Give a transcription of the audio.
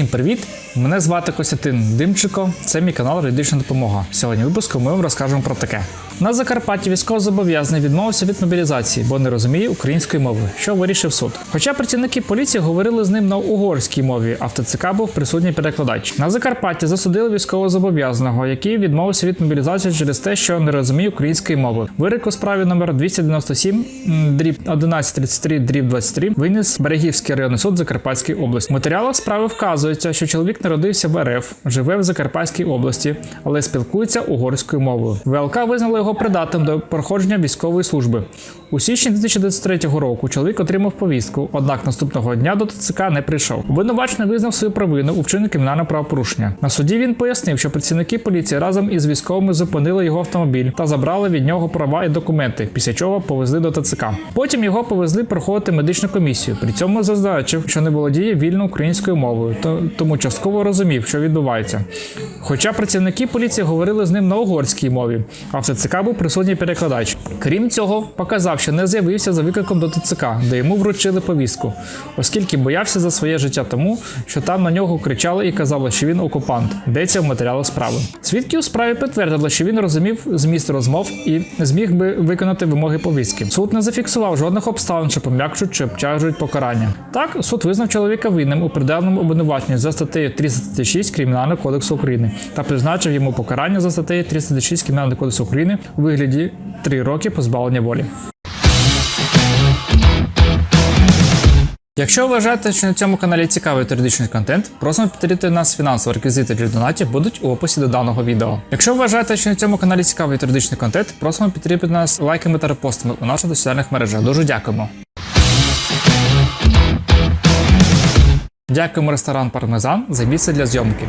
Всім привіт! Мене звати Костянтин Димчико. Це мій канал Юридична допомога. Сьогодні випуску ми вам розкажемо про таке. На Закарпатті військовозобов'язаний відмовився від мобілізації, бо не розуміє української мови, що вирішив суд. Хоча працівники поліції говорили з ним на угорській мові, а в ТЦК був присутній перекладач. На Закарпатті засудили військовозобов'язаного, який відмовився від мобілізації через те, що не розуміє української мови. Вирок у справі номер 297 м, дріб 1133 дріб 23 виніс Берегівський районний суд Закарпатської області. В матеріалах справи вказується, що чоловік народився в РФ, живе в Закарпатській області, але спілкується угорською мовою. ВЛК визнало його придатним до проходження військової служби. У січні 2023 року чоловік отримав повістку, однак наступного дня до ТЦК не прийшов. Обвинувачений визнав свою провину у вчиненні кримінального правопорушення. На суді він пояснив, що працівники поліції разом із військовими зупинили його автомобіль та забрали від нього права і документи, після чого повезли до ТЦК. Потім його повезли проходити медичну комісію. При цьому зазначив, що не володіє вільно українською мовою, тому частково розумів, що відбувається. Хоча працівники поліції говорили з ним на угорській мові, а в ТЦК був присутній перекладач. Крім цього, показав, що не з'явився за викликом до ТЦК, де йому вручили повістку, оскільки боявся за своє життя тому, що там на нього кричали і казали, що він окупант. Йдеться в матеріалах справи. Свідки у справі підтвердили, що він розумів зміст розмов і зміг би виконати вимоги повістки. Суд не зафіксував жодних обставин, що пом'якшують чи обтяжують покарання. Так, суд визнав чоловіка винним у придавному обвинуваченні за статтею 336 Кримінального кодексу України та призначив йому покарання за статтею 336 Кримінального кодексу України у вигляді 3 роки позбавлення волі. Якщо вважаєте, що на цьому каналі цікавий юридичний контент, просимо підтримати нас фінансово. Реквізити для донатів будуть у описі до даного відео. Якщо вважаєте, що на цьому каналі цікавий юридичний контент, просимо підтримати нас лайками та репостами у наших соціальних мережах. Дуже дякуємо. Дякуємо ресторан Пармезан за місце для зйомки.